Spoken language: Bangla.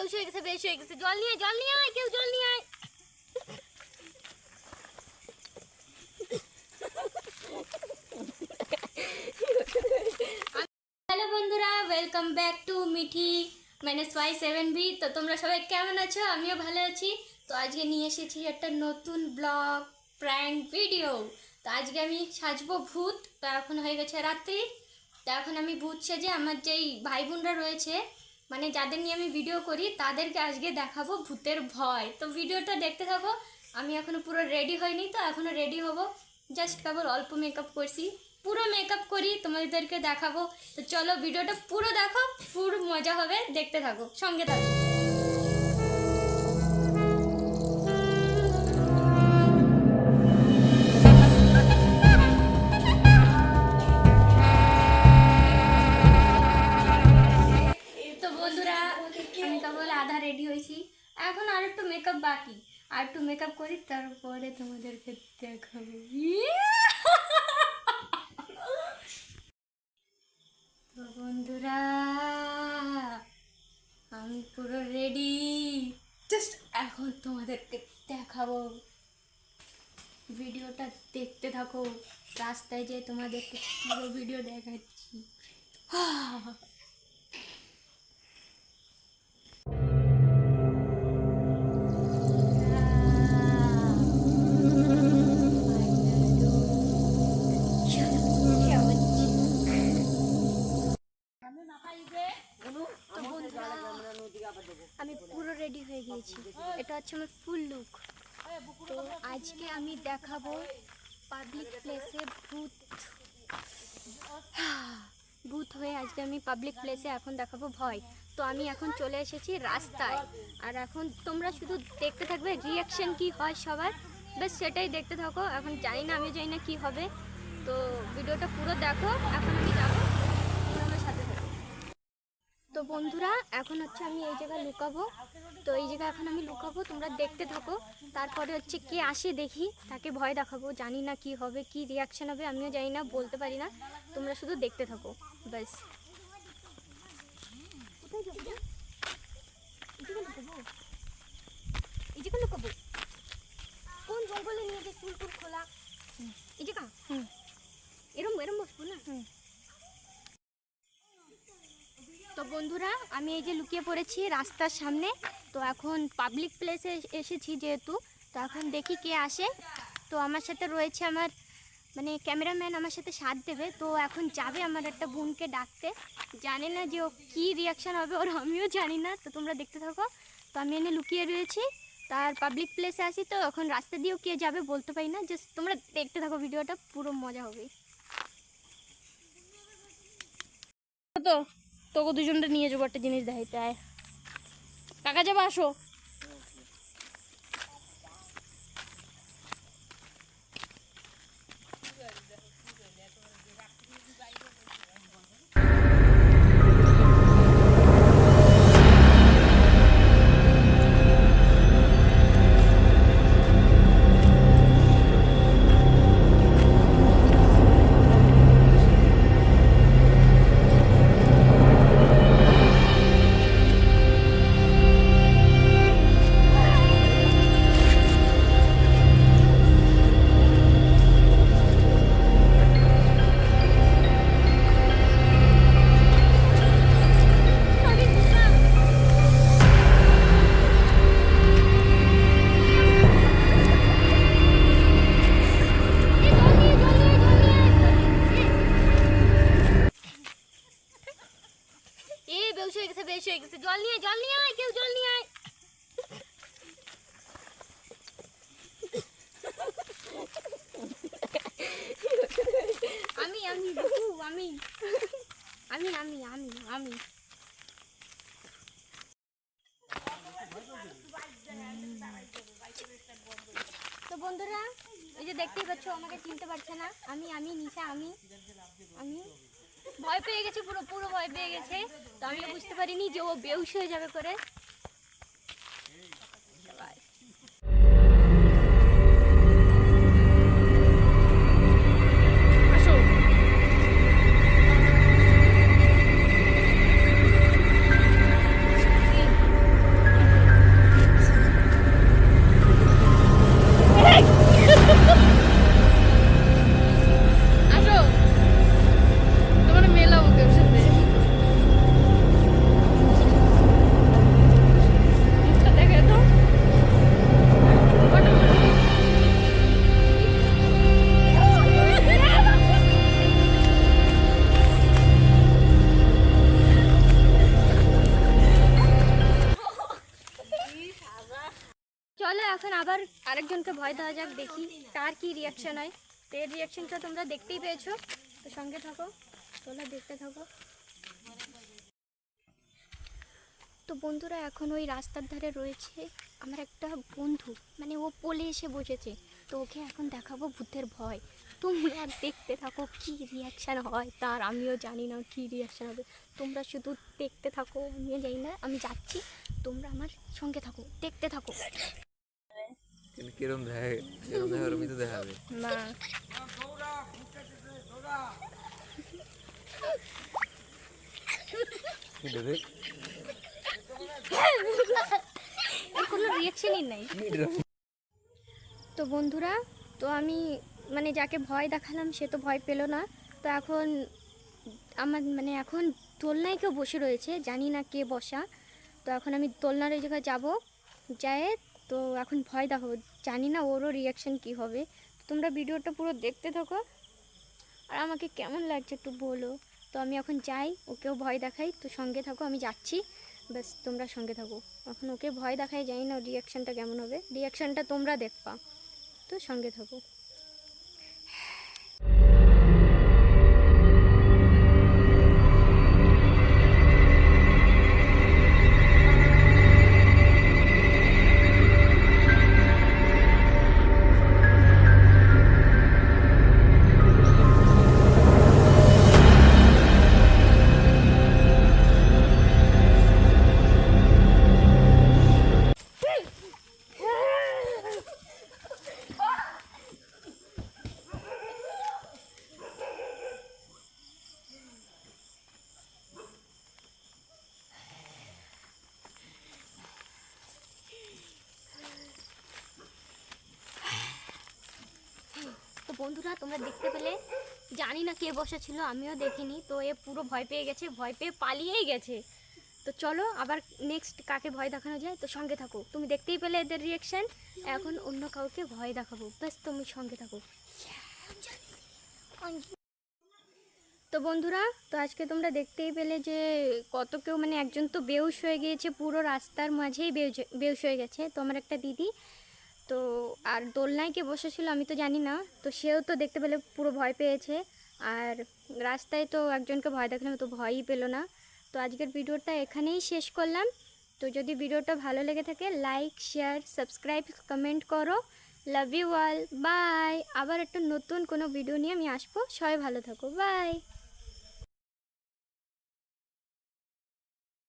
বেউস হয়ে গেছে বেউস হয়ে গেছে। জল নিয়ে জল নিয়ে আয়, কেউ জল নিয়ে আয়। বন্ধুরা welcome back to Mithi minus Y seven B তো তোমরা সবাই কেমন আছো? আমিও ভালো আছি। তো আজকে নিয়ে এসেছি একটা নতুন ব্লগ প্র্যাঙ্ক ভিডিও তো আজকে আমি সাজবো ভূত। তো এখন হয়ে গেছে রাত্রি। তো এখন আমি ভূত সেজে আমার যেই ভাই বোনরা রয়েছে মানে যাদের নিয়ে আমি ভিডিও করি, তাদেরকে আজকে দেখাবো ভূতের ভয়। তো ভিডিওটা দেখতে থাকো। আমি এখনও পুরো রেডি হয়নি, তো এখনও রেডি হব। জাস্ট কেবল অল্প মেকআপ করছি। পুরো মেকআপ করি, তোমাদেরকে দেখাবো। তো চলো ভিডিওটা পুরো দেখো পুরো মজা হবে, দেখতে থাকো, সঙ্গে থাকো। আর একটু মেকআপ করি, তারপরে তোমাদেরকে দেখাবো। তো বন্ধুরা, আমি পুরো রেডি জাস্ট এখন তোমাদেরকে দেখাবো। ভিডিওটা দেখতে থাকো। রাস্তায় যে তোমাদেরকে পুরো ভিডিও দেখাচ্ছি। হচ্ছে আমার ফুল লুক তো আজকে আমি দেখাবো পাবলিক প্লেসে ভূত। ভূত হয়ে আজকে আমি পাবলিক প্লেসে এখন দেখাবো ভয়। তো আমি এখন চলে এসেছি রাস্তায়। আর এখন তোমরা শুধু দেখতে থাকবে রিয়াকশন কি হয় সবার। বেশ সেটাই দেখতে থাকো। এখন জানি না আমি জানি না কী হবে। তো ভিডিওটা পুরো দেখো। এখন আমি যাব তোমরা আমার সাথে থাকো তো বন্ধুরা এখন হচ্ছে আমি এই জায়গায় লুকাবো। তো এই জায়গায় এখন আমি লুকাবো তোমরা দেখতে থাকো। তারপরে হচ্ছে কে আসে দেখি তাকে ভয় দেখাবো। জানি না কি হবে কি রিয়াকশান হবে আমিও জানি না বলতে পারি না। তোমরা শুধু দেখতে থাকো ব্যাস। এই লুকাবো? কোন জঙ্গলে নিয়ে যে চুল টুল খোলা? এই জায়গা? এরম এরম বসবো না? তো বন্ধুরা, আমি এই যে লুকিয়ে পড়েছি রাস্তার সামনে, তো এখন পাবলিক প্লেসে এসেছি যেহেতু, তো এখন দেখি কে আসে। তো আমার সাথে রয়েছে আমার মানে ক্যামেরাম্যান আমার সাথে সাথ দেবে, তো এখন যাবে আমার একটা বোনকে ডাকতে। জানে না যে ও কী রিয়াকশান হবে, ওর আমিও জানি না, তো তোমরা দেখতে থাকো। তো আমি এনে লুকিয়ে রয়েছি, তার পাবলিক প্লেসে আসি তো, এখন রাস্তা দিয়েও কে যাবে বলতে পারি না জাস্ট তোমরা দেখতে থাকো ভিডিওটা, পুরো মজা হবে। তো তোকে দুজনটা নিয়ে যাব একটা জিনিস দেখাইতে আয়। কাকা যাব আসো। পাচ্ছ আমাকে চিনতে পারছে না। আমি আমি, নিশা, আমি। আমি ভয় পেয়ে গেছে পুরো পুরো ভয় পেয়ে গেছে। তো আমি বুঝতে পারিনি যে ও বেউস হয়ে যাবে করে। চলো এখন আবার আরেকজনকে ভয় দেওয়া যাক, দেখি তার কি রিয়াকশন হয়। তো এর রিয়াকশনটা তোমরা দেখতেই পেয়েছ। তো সঙ্গে থাকো, তোমরা দেখতে থাকো। তো বন্ধুরা, এখন ওই রাস্তার ধারে রয়েছে আমার একটা বন্ধু। মানে ও পোলে এসে বসেছে। তো ওকে এখন দেখাবো ভূতের ভয়। তোমরা দেখতে থাকো কি রিয়াকশান হয়। তার আমিও জানি না কি রিয়াকশান হবে। তোমরা শুধু দেখতে থাকো আমিও জানি না, আমি যাচ্ছি। তোমরা আমার সঙ্গে থাকো, দেখতে থাকো। কিন্তু কিরম দেখা কিরম দেখা ওরমই তো দেখাবে? না। কি দেবে এর কোনো রিয়াকশনই নাই। তো বন্ধুরা তো আমি মানে যাকে ভয় দেখালাম সে তো ভয় পেল না। তো এখন আমার মানে এখন দোলনায় কেউ বসে রয়েছে জানি না কে বসা। তো এখন আমি দোলনার ওই জায়গায় যাব। যায় তো এখন ভয় দেখো, জানি না ওরও রিয়াকশান কি হবে। তোমরা ভিডিওটা পুরো দেখতে থাকো। আর আমাকে কেমন লাগছে একটু বলো। তো আমি এখন যাই, ওকেও ভয় দেখাই। তো সঙ্গে থাকো, আমি যাচ্ছি। ব্যাস, তোমরা সঙ্গে থাকো। এখন ওকে ভয় দেখাই, জানি না রিয়াকশানটা কেমন হবে। রিয়াকশানটা তোমরা দেখবা। তো সঙ্গে থাকো। বন্ধুরা, তোমরা দেখতে পেলে। জানি না কে বসেছিল, আমিও দেখিনি। তো এ পুরো ভয় পেয়ে গেছে, ভয় পেয়ে পালিয়েই গেছে। তো চলো, আবার নেক্সট কাকে ভয় দেখানো যায়, তো সঙ্গে থাকো। তুমি দেখতেই পেলে এদের রিয়াকশন এখন অন্য কাউকে ভয় দেখাবো। ব্যাস, তুমি সঙ্গে থাকো। তো বন্ধুরা, তো আজকে তোমরা দেখতেই পেলে যে, কত কেউ মানে একজন তো বেউস হয়ে গিয়েছে, পুরো রাস্তার মাঝেই বেউস হয়ে গেছে। তো আমার একটা দিদি তো আর দোলনায় কে বসেছিল আমি তো জানি না। তো সেও তো দেখতে পেলে পুরো ভয় পেয়েছে। আর রাস্তায় তো একজনকে ভয় দেখালাম, তো ভয়ই পেল না। তো আজকের ভিডিওটা এখানেই শেষ করলাম। তো যদি ভিডিওটা ভালো লেগে থাকে লাইক শেয়ার সাবস্ক্রাইব কমেন্ট করো। লাভ ইউ অল বাই আবার একটা নতুন কোনো ভিডিও নিয়ে আমি আসব। সবাই ভালো থাকো। বাই